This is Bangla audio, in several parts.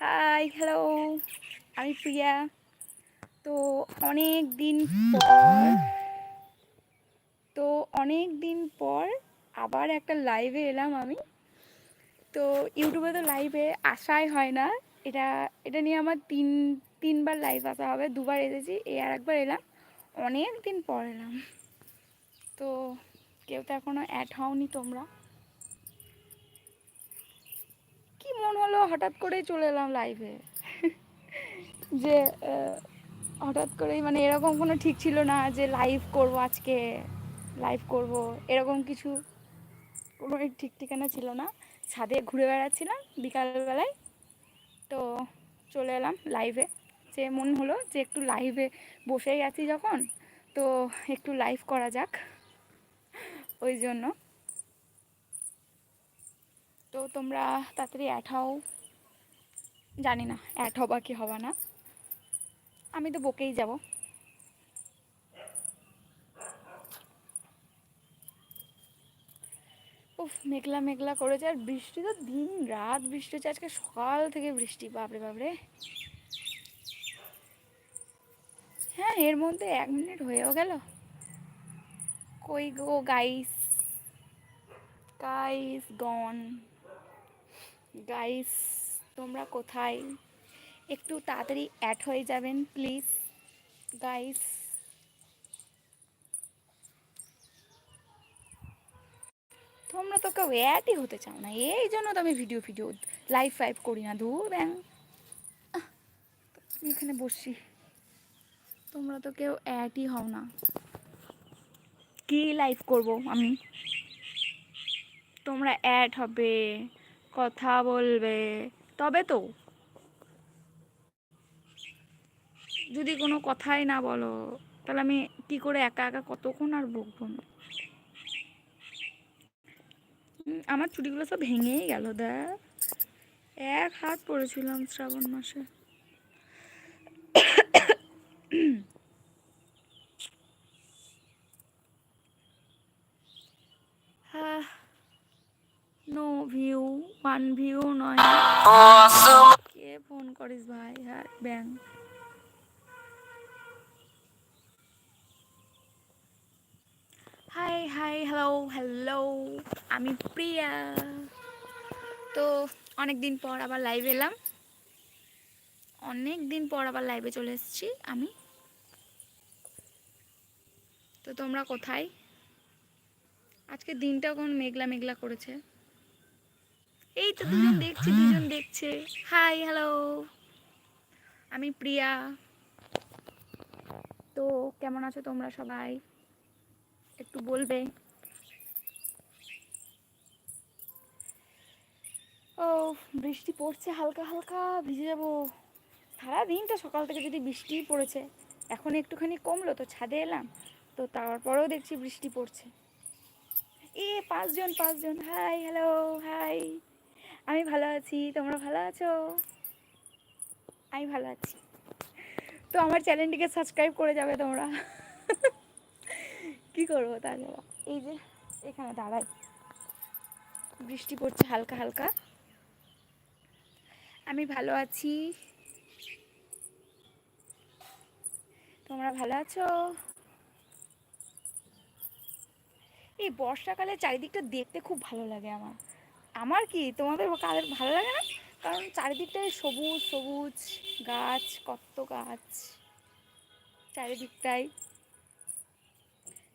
হাই হ্যালো আমি প্রিয়া। তো অনেক দিন পর, তো অনেক দিন পর আবার একটা লাইভে এলাম আমি। তো ইউটিউবে তো লাইভে আসাই হয় না। এটা এটা নিয়ে আমার তিন, তিনবার লাইভ আসা হবে, দুবার এসেছি এই আর একবার এলাম। অনেক দিন পর এলাম। তো কেউ তো এখনও অ্যাড হওনি তোমরা। কি মন হলো হঠাৎ করেই চলে এলাম লাইভে যে হঠাৎ করেই মানে এরকম কোনো ঠিক ছিল না যে লাইভ করব আজকে লাইভ করব এরকম কিছু কোনো ঠিক ঠিকানা ছিল না। ছাদে ঘুরে বেড়াচ্ছিলাম বিকালবেলায় তো চলে এলাম লাইভে যে মন হলো যে একটু লাইভে বসেই আছি যখন তো একটু লাইভ করা যাক। ওই জন্য। তো তোমরা তাড়াতাড়ি অ্যাড হও জানি না অ্যাড হবা কি হবা না। আমি তো বকেই যাব। উফ, মেঘলা মেঘলা করেছে, আর বৃষ্টি তো দিন রাত বৃষ্টি হচ্ছে, আজকে সকাল থেকে বৃষ্টি, বাপরে বাপরে। হ্যাঁ এর মধ্যে এক মিনিট হয়েও গেল। কই গো গাইস গাইস গন গাইস তোমরা কোথায়? একটু তাড়াতাড়ি অ্যাড হয়ে যাবেন প্লিজ গাইস তোমরা তো কেউ অ্যাডই হতে চাও না, এই জন্য তো আমি ভিডিও ভিডিও লাইভ ফাইভ করি না দূর ব্যাং এখানে বসি তোমরা তো কেউ অ্যাডই হও না। কি লাইভ করব আমি? তোমরা অ্যাড হবে। কথা বলবে। তবে তো। যদি কোনো কথাই না বলো তাহলে আমি কি করে একা একা কতক্ষণ আর বকবো? উম, আমার চুটিগুলো সব ভেঙেই গেল দেখ। এক হাত পড়েছিলাম শ্রাবণ মাসে। হ্যাঁ নো ভিউ ওয়ান ভিউ নয়। কে ফোন করিস ভাই? হ্যাঁ ব্যাং হাই হাই হ্যালো হ্যালো আমি প্রিয়া। তো অনেক দিন পর আবার লাইভ এলাম। অনেক দিন পর আবার লাইভে চলে এসেছি আমি। তো তোমরা কোথায়? আজকে দিনটা কোন মেঘলা মেঘলা করেছে? এই তো দুজন দেখছি, দুজন দেখছে। হাই হ্যালো আমি প্রিয়া। তো কেমন আছো তোমরা সবাই? একটু বলবে? ও, বৃষ্টি পড়ছে হালকা হালকা, ভিজে যাব। সারা দিনটা সকাল থেকে যদি বৃষ্টি পড়েছে, এখন একটুখানি কমলো তো, ছাদে এলাম, তো তারপরেও দেখছি বৃষ্টি পড়ছে। এ, পাঁচজন পাঁচজন। হাই হ্যালো হাই আমি ভালো আছি, তোমরা ভালো আছো? আমি ভালো আছি। তো আমার চ্যানেলটিকে সাবস্ক্রাইব করে যাবে তোমরা। কি করব তাহলে? এই যে, এখানে দাঁড়াই। বৃষ্টি পড়ছে হালকা হালকা। আমি ভালো আছি। তোমরা ভালো আছো? এই বর্ষাকালে চারিদিকটা দেখতে খুব ভালো লাগে আমার। আমার কি? তোমাদের কাদের ভালো লাগে না? কারণ চারিদিকটায় সবুজ সবুজ, গাছ, কত গাছ। চারিদিকটায়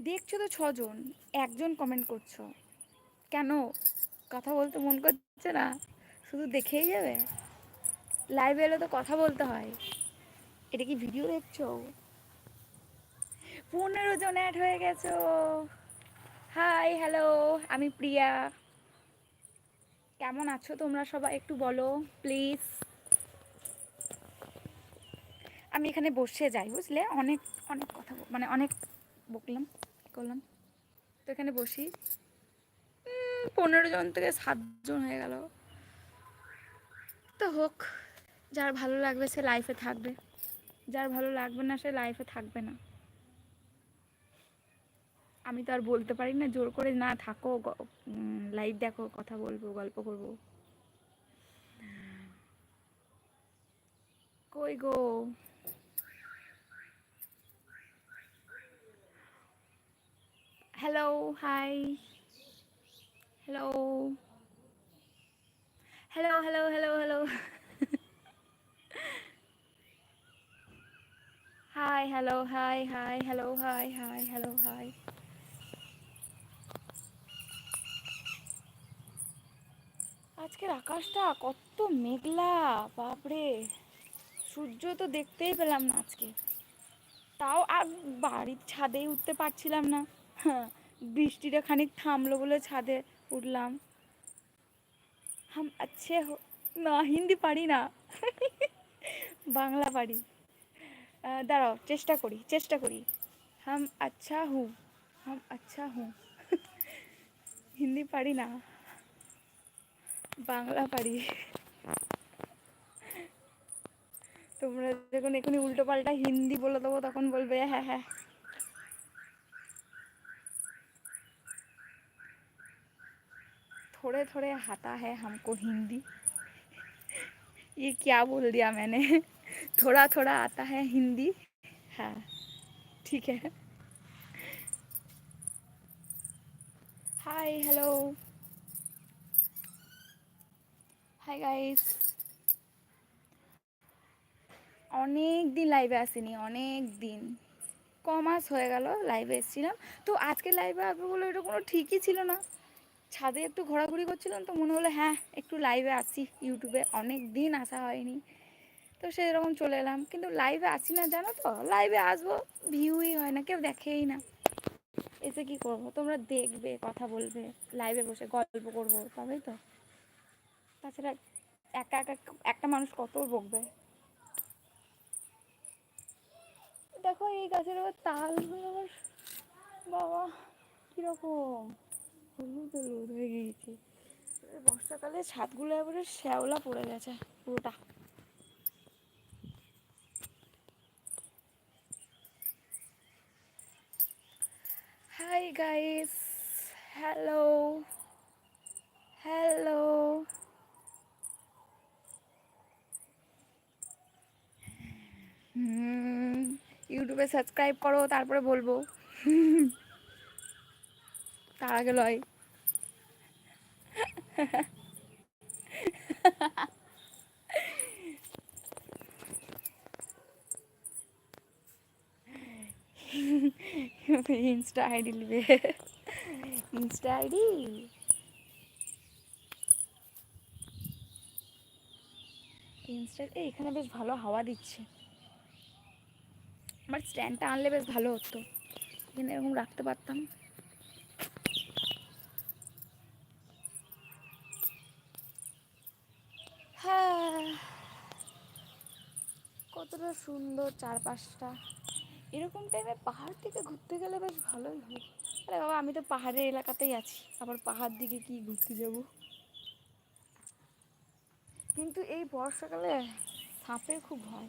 দেখছ তো ছজন, একজন কমেন্ট করছ। কেন? কথা বলতে মন করছে না? শুধু দেখেই যাবে? লাইভে এলে তো কথা বলতে হয়। এটা কি ভিডিও দেখছ? পনেরো জন অ্যাড হয়ে গেছো। হাই হ্যালো আমি প্রিয়া। কেমন আছো তোমরা সবাই? একটু বলো প্লিজ আমি এখানে বসে যাই, বুঝলে? অনেক অনেক কথা মানে অনেক বকলাম করলাম? তো এখানে বসি। পনেরো জন থেকে সাতজন হয়ে গেল। তো হোক, যার ভালো লাগবে সে লাইফে থাকবে। যার ভালো লাগবে না সে লাইফে থাকবে না। আমি তো আর বলতে পারি না, জোর করে না থাকো লাইভ দেখো, কথা বলব, গল্প করব। কই গো? Hello hi hello hello hello hello hello hi hello hi hi hello hi hi hello hi আজকের আকাশটা কত মেঘলা, বাপরে। সূর্য তো দেখতেই পেলাম না আজকে। তাও আর বাড়ির ছাদেই উঠতে পারছিলাম না। হ্যাঁ বৃষ্টিটা খানিক থামলো বলে ছাদে উঠলাম। হাম, আচ্ছে না, হিন্দি পারি না। বাংলা পারি। দাঁড়াও, চেষ্টা করি চেষ্টা করি। হাম আচ্ছা হু হাম আচ্ছা হু হিন্দি পারি না। বাংলা পারি তোমরা যখন এখনই উল্টো পাল্টা হিন্দি বলে দেবো তখন বলবে হ্যাঁ হ্যাঁ थोड़े थोड़े आता है हमको हिंदी ये क्या बोल दिया मैंने थोड़ा थोड़ा आता है हिंदी हाँ ठीक है हाय हेलो হাই গাইস অনেক দিন লাইভে আসিনি অনেক দিন ক মাস হয়ে গেল লাইভে এসেছিলাম। তো আজকে লাইভে আসব বলে এটা কোনো ঠিকই ছিল না। ছাদে একটু ঘোরাঘুরি করছিলাম, তো মনে হলো হ্যাঁ একটু লাইভে আসি। ইউটিউবে অনেক দিন আসা হয়নি। তো সেরকম চলে এলাম। কিন্তু লাইভে আসি না, জানো তো? লাইভে আসব ভিউই হয় না, কেউ দেখেই না। এসে কি করব? তোমরা দেখবে, কথা বলবে। লাইভে বসে গল্প করব, তবেই তো। তাছাড়া একা একা একটা মানুষ কত বকবে? দেখো এই গাছের আবার তালগুলো আবার, বাবা, কীরকম? হলুদ হলুদ হয়ে গিয়েছে। বর্ষাকালে ছাদগুলো এবারে শ্যাওলা পড়ে গেছে, পুরোটা। হাই গাইস হ্যালো হ্যালো ইউটিউবে সাবস্ক্রাইব করো, তারপরে বলব। তার আগে লয়। ইনস্টা আইডি লিবে। Insta ID? ইনস্টা এখানে বেশ ভালো হাওয়া দিচ্ছে। আমার স্ট্যান্ডটা আনলে বেশ ভালো হতো। এখানে এরকম রাখতে পারতাম। হ্যাঁ কতটা সুন্দর চারপাশটা। এরকম টাইমে পাহাড় থেকে ঘুরতে গেলে বেশ ভালোই হয়। আরে বাবা, আমি তো পাহাড়ের এলাকাতেই আছি। আবার পাহাড় দিকে কি ঘুরতে যাব? কিন্তু এই বর্ষাকালে সাপের খুব ভয়।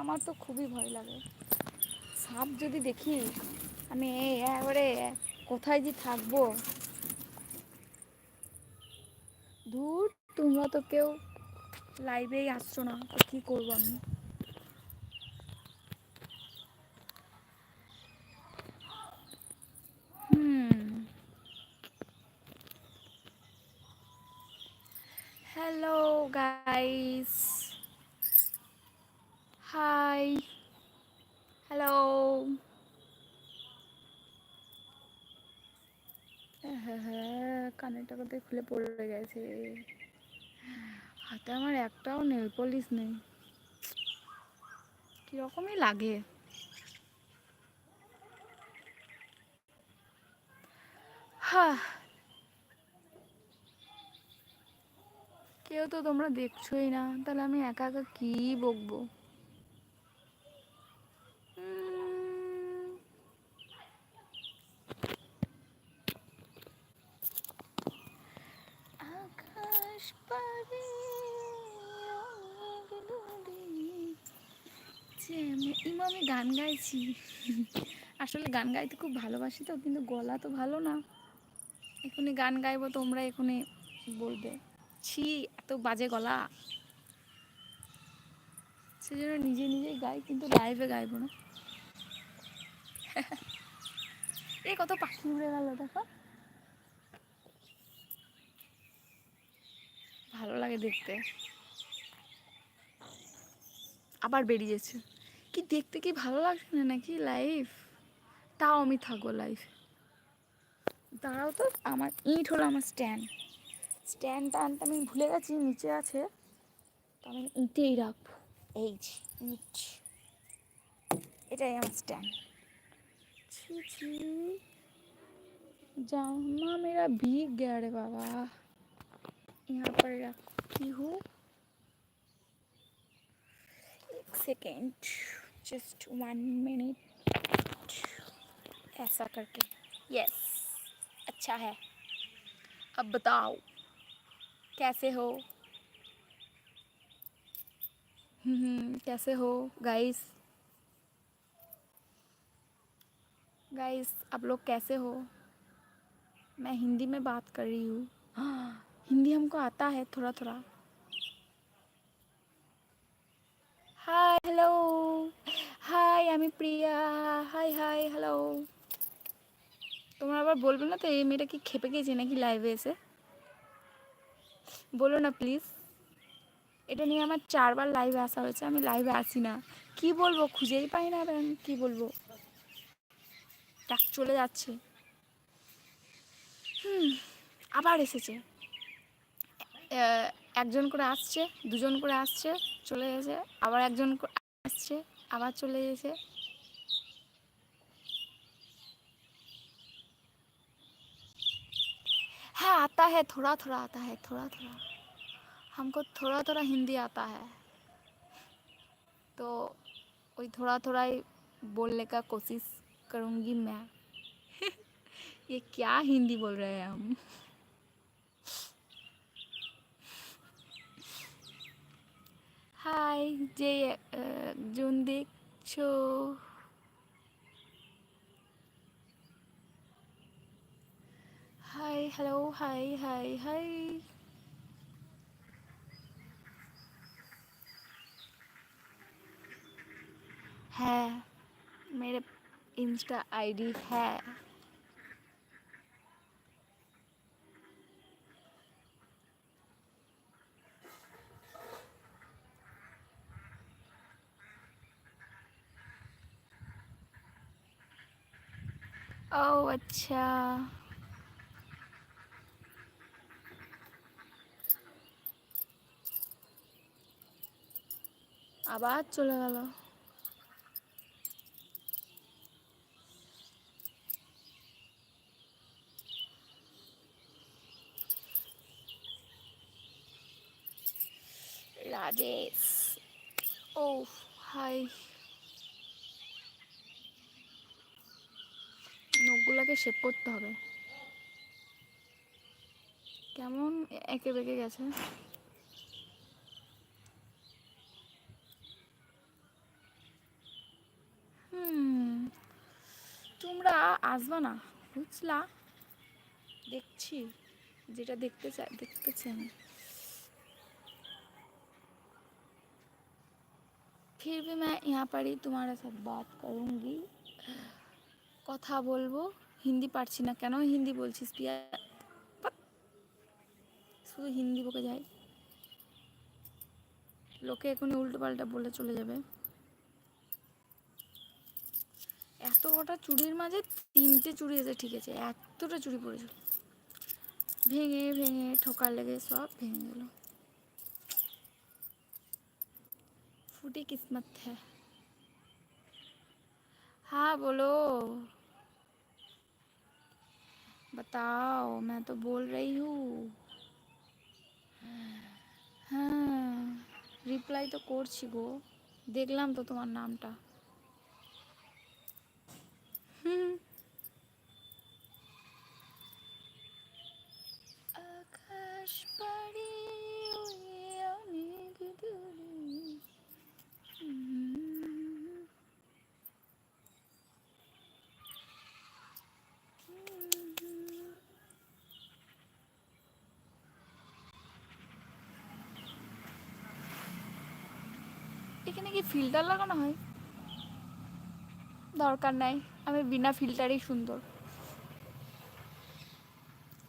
আমার তো খুবই ভয় লাগে। সাপ যদি দেখি, আমি এই একবারে কোথায় যে থাকব? ধূর, তোমরা তো কেউ লাইভেই আসছো না তো কী করব আমি হুম হ্যালো গাইস হাই হ্যালো হ্যাঁ কোথায় খুলে পড়ে গেছে। হাতে আমার একটাও নেল পলিশ নেই। কিরকমই লাগে। কেউ তো তোমরা দেখছোই না, তাহলে আমি একা একা কি বকবো উম, আকাশ পারে অনেক দূরে যে আমি ইমা আমি গান গাইছি। আসলে গান গাইতে খুব ভালোবাসি তো, কিন্তু গলা তো ভালো না। এখনই গান গাইবো, তোমরা এখনই বলবে। ছি, এত বাজে গলা। সেজন্য নিজে নিজেই গাই, কিন্তু লাইভে গাইবো না। এই কত পাখি উড়ে গেল, দেখো। ভালো লাগে দেখতে। আবার বেরিয়ে যাচ্ছে কি দেখতে কি ভালো লাগছে না নাকি লাইফ তাও আমি থাকবো লাইফ দাঁড়াও তো আমার ইট হলো আমার স্ট্যান্ড স্ট্যান্ডটা আনতে আমি ভুলে গেছি নিচে আছে তো আমি ইটেই রাখবো এই যে ইট এটাই আমার স্ট্যান্ড ছি ছি जामा मेरा भीग गया रे बाबा यहाँ पर रखती हूँ सेकेंड जस्ट वन मिनट ऐसा करके। यस अच्छा है। अब बताओ। कैसे हो? हम्म कैसे हो? गाइस गाइस आप लोग कैसे हो? मैं हिंदी में बात कर रही हूँ। हाँ, हिंदी हमको आता है थोड़ा थोड़ा হাই হ্যালো হাই আমি প্রিয়া. হাই হাই হ্যালো তোমরা আবার বলবে না তো, এই মেয়েটা কি খেপে গেছে নাকি লাইভে এসে? বলো না প্লিজ এটা নিয়ে আমার চারবার লাইভে আসা হয়েছে, আমি লাইভে আসি না। কি বলব, খুঁজেই পাই না আর আমি কি বলব? ডাক চলে যাচ্ছে। হুম, আবার এসেছে। একজন করে আসছে দুজন করে আসছে চলে গেছে আবার একজন করে আসছে আবার চলে গেছে हाँ आता है थोड़ा थोड़ा आता है थोड़ा थोड़ा हमको थोड़ा थोड़ा हिंदी आता है तो वही थोड़ा थोड़ा ही बोलने का कोशिश करूँगी मैं ये क्या हिंदी बोल रहे हैं हम হাই যে একজন দেখছো hi hello hi hi hi है मेरे इंस्टा आईडी है ও আচ্ছা। আবার চলে গেল। রাজেশ ও হাই। নখগুলোকে শেপ করতে হবে কেমন এঁকে বেঁকে গেছে হুম তোমরা আসবা না বুঝলা দেখছি যেটা দেখতে চাই দেখতেছি আমি फिर भी मैं यहाँ पर ही तुम्हारे साथ बात करूँगी কথা বলবো হিন্দি পারছি না কেন হিন্দি বলছিস প্রিয়া পাত। শুধু হিন্দি বকে যায় লোকে এখন উল্টো পাল্টা বলে চলে যাবে এত কটা চুড়ির মাঝে তিনটে চুড়ি এসে ঠিক আছে এতটা চুড়ি পড়েছে ভেঙে ভেঙে ঠোকা লেগে সব ভেঙে গেল फूटी किस्मत है हाँ बोलो बताओ मैं तो बोल रही हूँ হ্যাঁ রিপ্লাই তো করছি গো দেখলাম তো তোমার নামটা হুম আকাশ পাড়ি ফিল্টার লাগানো হয় দরকার নাই আমি বিনা ফিল্টারেই সুন্দর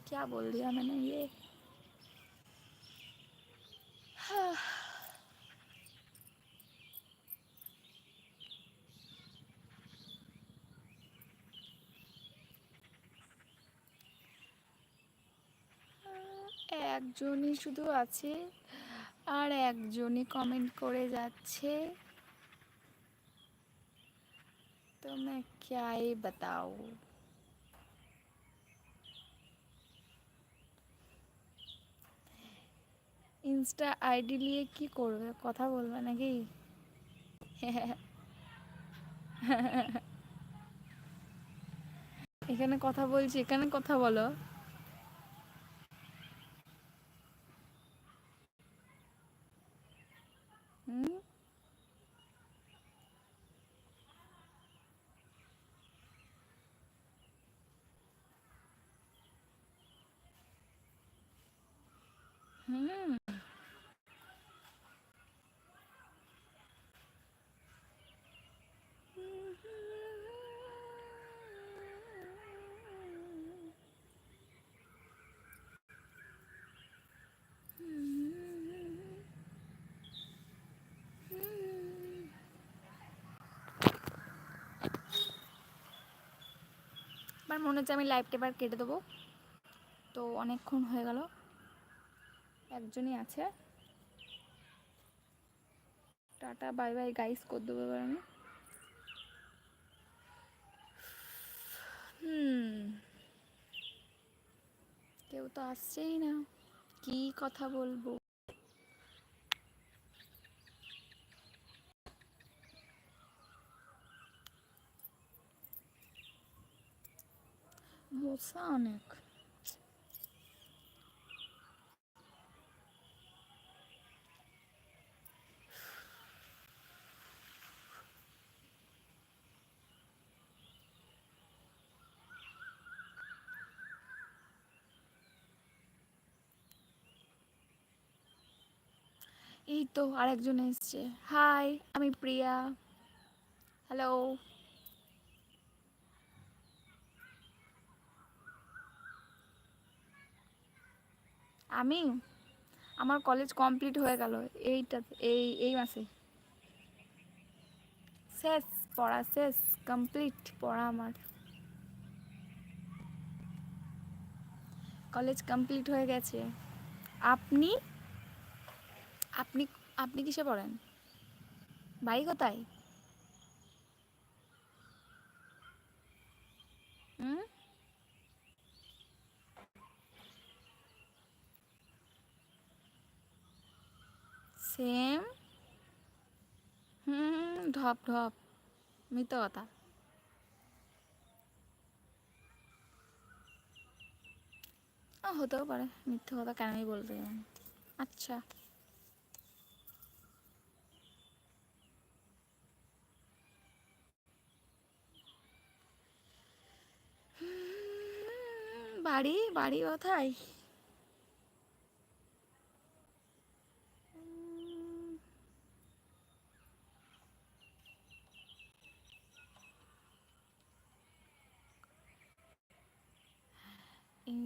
क्या बोल दिया मैंने ये একজনই শুধু আছে আর একজনই কমেন্ট করে যাচ্ছে তো मैं क्या ही बताऊँ ইনস্টা আইডি নিয়ে কি করবে কথা বলবে নাকি এখানে কথা বলছি এখানে কথা বলো আমার মনে হচ্ছে আমি লাইভটা এবার কেটে দেবো। তো অনেকক্ষণ হয়ে গেল। একজনই আছে। টাটা বাই বাই গাইস করে দেবো এবার আমি। হুম। কেউ তো আসছেই না। কি কথা বলব? মশা অনেক এই তো আরেকজন এসছে। হাই আমি প্রিয়া। হ্যালো আমি? আমার কলেজ কমপ্লিট হয়ে গেল। এইটা, এই এই মাসে শেষ, পড়া শেষ কমপ্লিট পড়া আমার। কলেজ কমপ্লিট হয়ে গেছে। আপনি? আপনি আপনি কিসে পড়েন? বাড়ি কোথায়? হুম? সেম। হুম ঢপ ঢপ মিথ্যে কথা। হতেও পারে, মিথ্যে কথা কেনই বলতে আচ্ছা। বাড়ি বাড়ি কোথায়?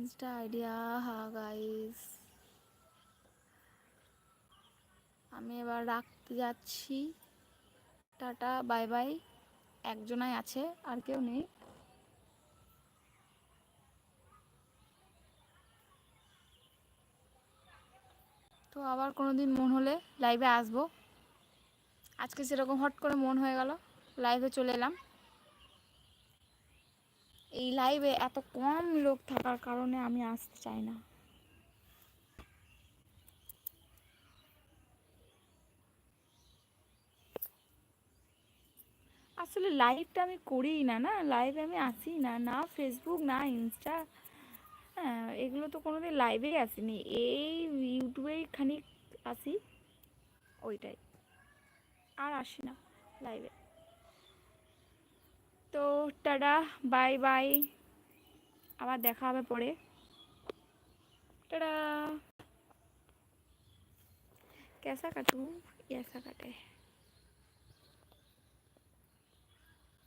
ইনস্টা আইডিয়া হা গাইস আমি এবার রাখতে যাচ্ছি। টাটা বাই বাই একজনাই আছে, আর কেউ নেই। তো আবার কোনো দিন মন হলে লাইভে আসব। আজকে সেরকম হট করে মন হয়ে গেল। লাইভে চলে এলাম। এই লাইভে এত কম লোক থাকার কারণে আমি আসতে চাই না। আসলে লাইভটা আমি করিই না না? লাইভে আমি আসি না না ফেসবুক না ইনস্টা হ্যাঁ এগুলো তো কোনোদিন লাইভেই আসিনি। এই ইউটিউবেই খানিক আসি, ওইটাই। আর আসি না লাইভে তো টাটা বাই বাই আবার দেখা হবে পরে টাটা कैसा काटूँ ऐसा